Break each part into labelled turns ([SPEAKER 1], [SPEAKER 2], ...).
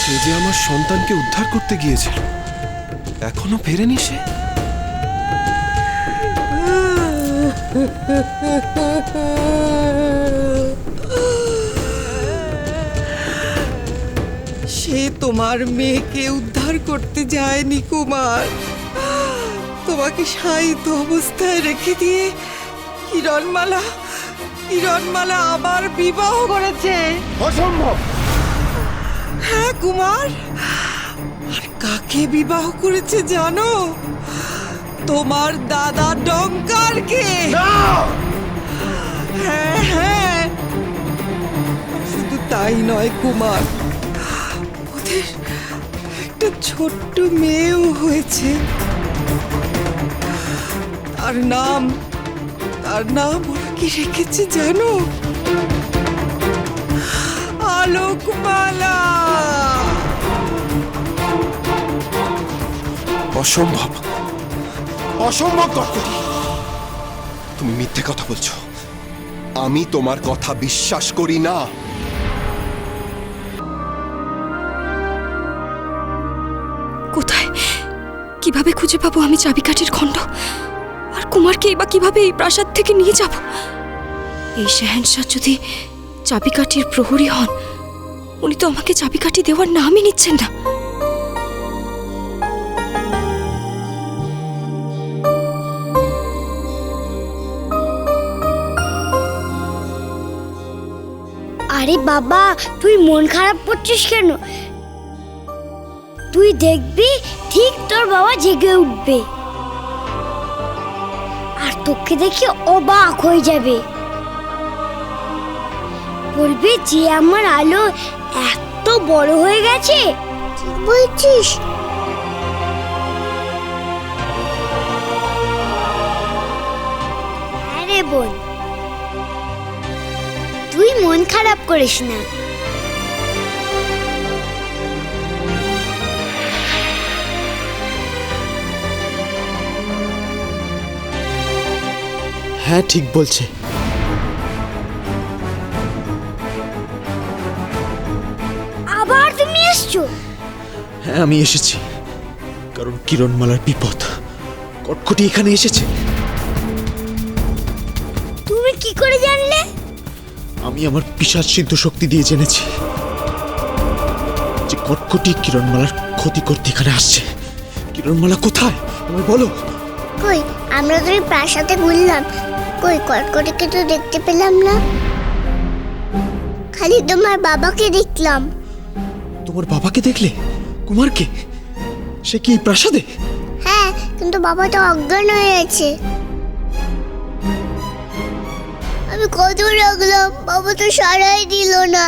[SPEAKER 1] সে যে আমার সন্তানকে উদ্ধার করতে গিয়েছিল, এখনও ফেরেনি সে?
[SPEAKER 2] সে তোমার মেয়েকে উদ্ধার করতে যায়নি, কুমার। তোমাকে সাহিত্য অবস্থায় রেখে দিয়ে কিরণমালা কিরণমালা আবার বিবাহ করেছে?
[SPEAKER 1] অসম্ভব।
[SPEAKER 2] হ্যাঁ কুমার। আর কাকে বিবাহ করেছে জানো? তোমার দাদা ডঙ্কারকে। হ্যাঁ হ্যাঁ। শুধু তাই নয় কুমার। ওদের একটা ছোট্ট মেয়েও হয়েছে। তার নাম তার নাম ওরা কি রেখেছে জানো? আলোকমালা!
[SPEAKER 1] অসম্ভব। অসম্ভব কর্কটি। তুমি মিথ্যে কথা বলছো। আমি তোমার কথা বিশ্বাস করি না।
[SPEAKER 3] কোথায়? কীভাবে খুঁজে পাবো আমি চাবিকাঠির খণ্ড? আর কুমারকে বা কীভাবে এই প্রাসাদ থেকে নিয়ে যাব? এই শেহেনশাহ যদি চাবিকাঠির প্রহরী হন, উনি তো আমাকে চাবিকাঠি দেওয়ার নামই নিচ্ছেন না।
[SPEAKER 4] আরে বাবা, তুই মন খারাপ করছিস কেন? তুই দেখবি, ঠিক তোর বাবা জেগে উঠবে। তোকে দেখে অবাক হয়ে যাবে। বলবে যে আমার আলো এত বড় হয়ে গেছে। বলছিস। আরে তুই মন খারাপ করিস না।
[SPEAKER 5] হ্যাঁ ঠিক বলছে।
[SPEAKER 4] আবার তুমি এসছো?
[SPEAKER 5] হ্যাঁ আমি এসেছি। কারণ কিরণমালার বিপদ। কটকটি এখানে এসেছে।
[SPEAKER 4] তুমি কি করে জানলে?
[SPEAKER 5] আমি আমার পিসাজ সিদ্ধ শক্তি দিয়ে জেনেছি যে কটকটি কিরণমালার ক্ষতি করতে এখানে আসছে। কিরণমালা কোথায়? আমায় বলো।
[SPEAKER 4] কই আমরা তো প্রাসাদে ঘুরলাম। কই কটকটিকে তো দেখতে পেলাম না। খালি তোমার বাবাকে দেখলাম।
[SPEAKER 5] তোমার বাবাকে দেখলে? কুমারকে? সে কি প্রাসাদে?
[SPEAKER 4] হ্যাঁ কিন্তু বাবা তো অজ্ঞান হয়ে আছে আমি কত রাখলাম বাবা তো সারাই দিল না।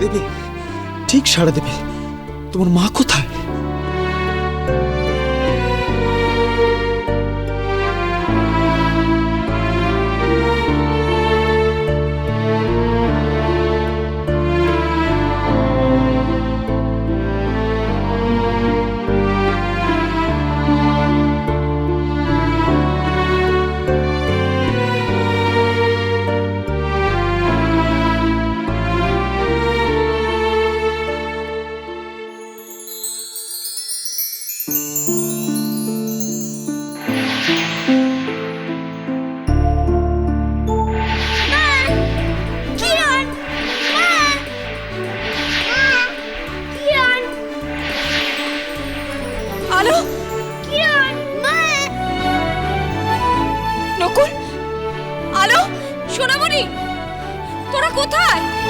[SPEAKER 5] দেবে ঠিক সাড়া দেবে তোমার মা কোথায়?
[SPEAKER 3] কোথায়?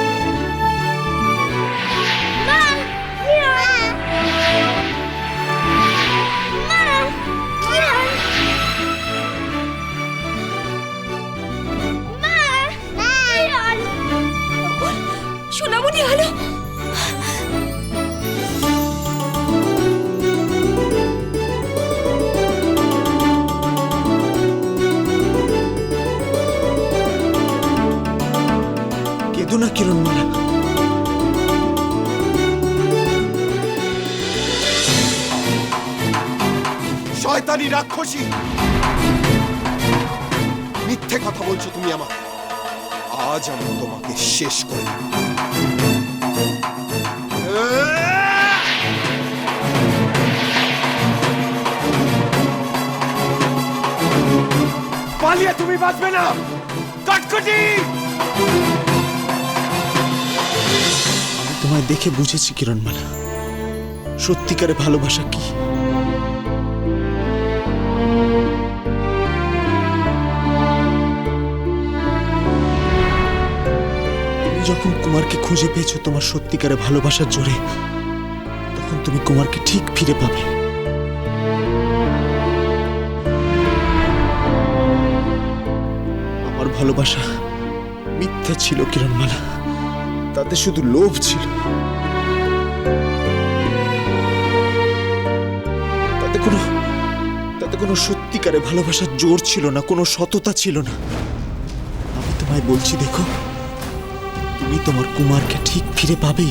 [SPEAKER 1] রাক্ষসী। মিথ্যে কথা বলছো তুমি আমার আজ আমি তোমাকে শেষ করে। পালিয়ে তুমি বাঁচবে না। কটকটি
[SPEAKER 5] তোমায় দেখে বুঝেছি কিরণমালা। সত্যিকারে ভালোবাসা কি? যখন কুমারকে খুঁজে পেয়েছ তোমার সত্যিকারে ভালোবাসার জোরে, তখন তুমি কুমারকে ঠিক ফিরে পাবে। আমার ভালোবাসা মিথ্যা ছিল কিরণমালা, তাতে শুধু লোভ ছিল। তাতে কোনো তাতে কোনো সত্যিকারে ভালোবাসার জোর ছিল না, কোনো সততা ছিল না। আমি তোমায় বলছি, দেখো তুমি তোমার কুমারকে ঠিক ফিরে
[SPEAKER 2] কুমার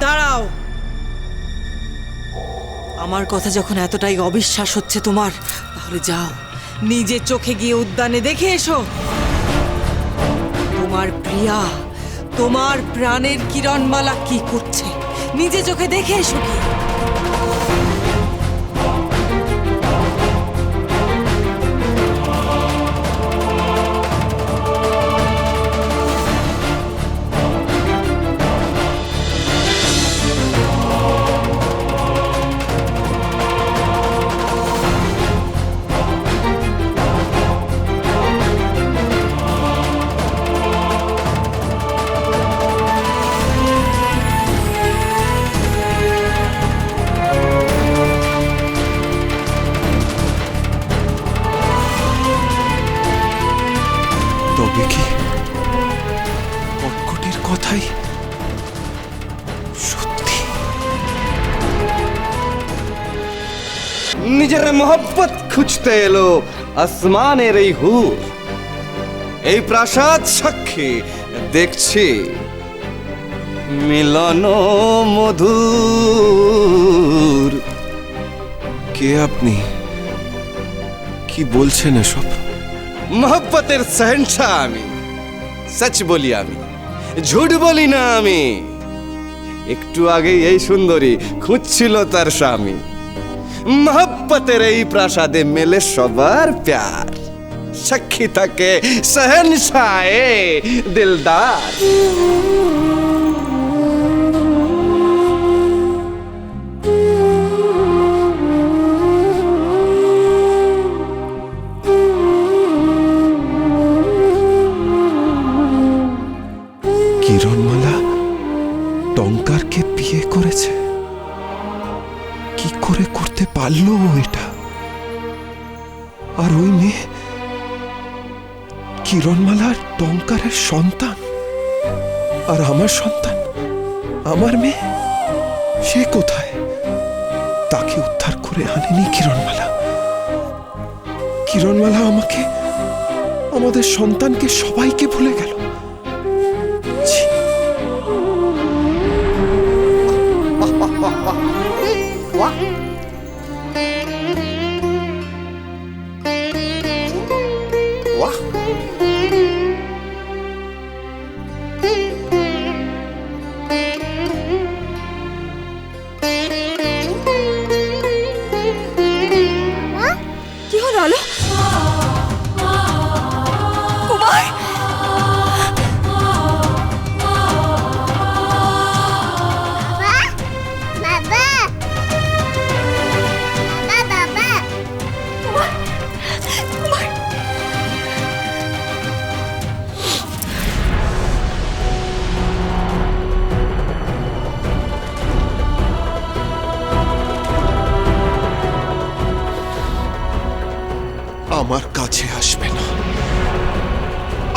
[SPEAKER 2] দাঁড়াও। আমার কথা যখন এতটাই অবিশ্বাস হচ্ছে তোমার, তাহলে যাও নিজে চোখে গিয়ে উদ্যানে দেখে এসো। তোমার প্রিয়া তোমার প্রাণের কিরণমালা কি করছে নিজে চোখে দেখে এসো কি
[SPEAKER 6] নিজের মোহব্বত খুঁজতে এলো আসমানের এই হুর। এই প্রাসাদ সাক্ষী দেখছি। মিলন মধুর।
[SPEAKER 1] কে আপনি? কি বলছেন এসব?
[SPEAKER 6] মোহব্বতের সহনশা আমি। সচ বলি আমি ঝুট বলি না আমি। একটু আগে এই সুন্দরী খুঁজছিল তার স্বামী। মোহব্বতের এই প্রাসাদে মেলে সবার প্যার সাক্ষী থাকে সহনশায়ে দিলদার
[SPEAKER 1] করতে পারল এটা। আর ওই মেয়ে কিরণমালার টঙ্কারের সন্তান? আর আমার সন্তান? আমার মেয়ে? সে কোথায়? তাকে উদ্ধার করে আনেনি কিরণমালা। কিরণমালা আমাকে, আমাদের সন্তানকে সবাইকে ভুলে গেল।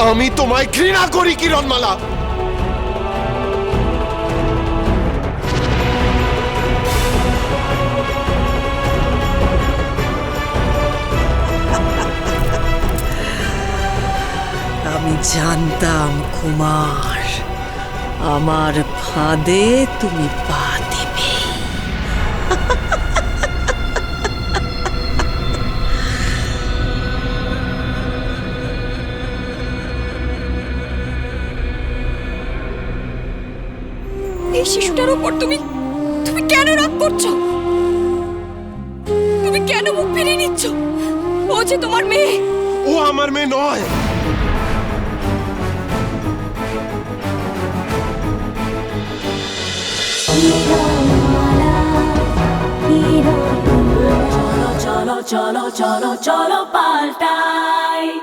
[SPEAKER 1] আমি তোমায় ঘৃণা করি কিরণমালা।
[SPEAKER 2] আমি জানতাম কুমার আমার ফাঁদে তুমি পা দিবে।
[SPEAKER 3] শিশুটার উপর তুমি তুমি কেন রাগ করছ? তুমি কেন মুখ ফিরিয়ে নিচ্ছ? ও যে তোমার মেয়ে।
[SPEAKER 1] ও আমার মেয়ে নয়।
[SPEAKER 7] cholo, cholo, cholo, cholo, paltai.